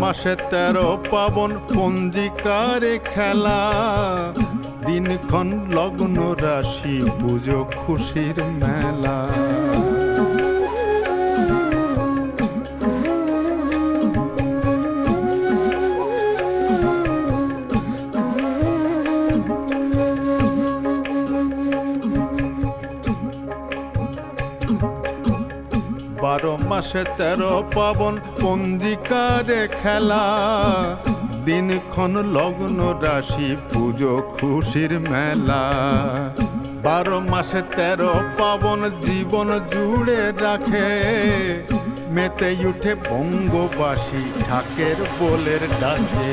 মাসে তেরো পাবন পঞ্জিকারে খেলা। দিনক্ষণ লগ্ন রাশি পুজো খুশির মেলা। বারো মাসে তেরো পাবন পঞ্জিকারে খেলা। দিনক্ষণ লগ্ন রাশি, পুজো খুশির মেলা। বারো মাসে তেরো পাবন জীবন জুড়ে রাখে। মেতে উঠে বঙ্গবাসী, ঢাকের বোলের ডাকে।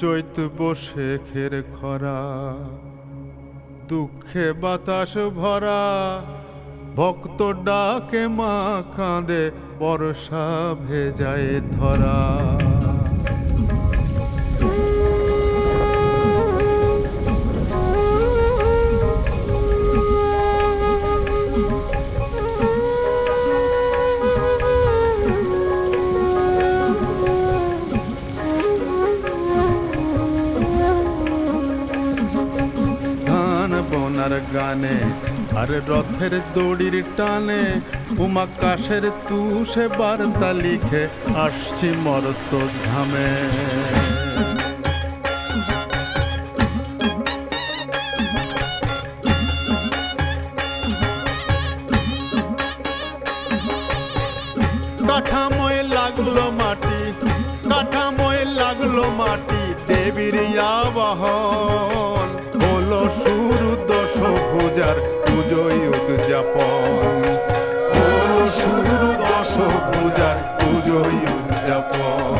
চৈত শেখের খরা দুঃখে বাতাস ভরা ভক্ত ডাকে মা কাঁদে বর্ষা ভেজায় ধরা। গানে। আর রথের দড়ির টানে উমা উমাকাশের তুষে বার্তা লিখে আসছি মরত ধামে কাঠামোয় লাগল মাটি, কাঠামোয় লাগল মাটি, দেবীর আবাহন যার পুজোই উদযাপন। শুরু দশ পূজার পুজোই উদযাপন।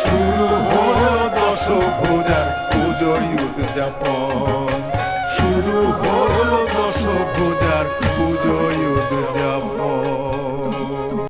শুরু হল দশ পূজার পুজোই উদযাপন। শুরু হল দশ পূজার পুজোই উদযাপন।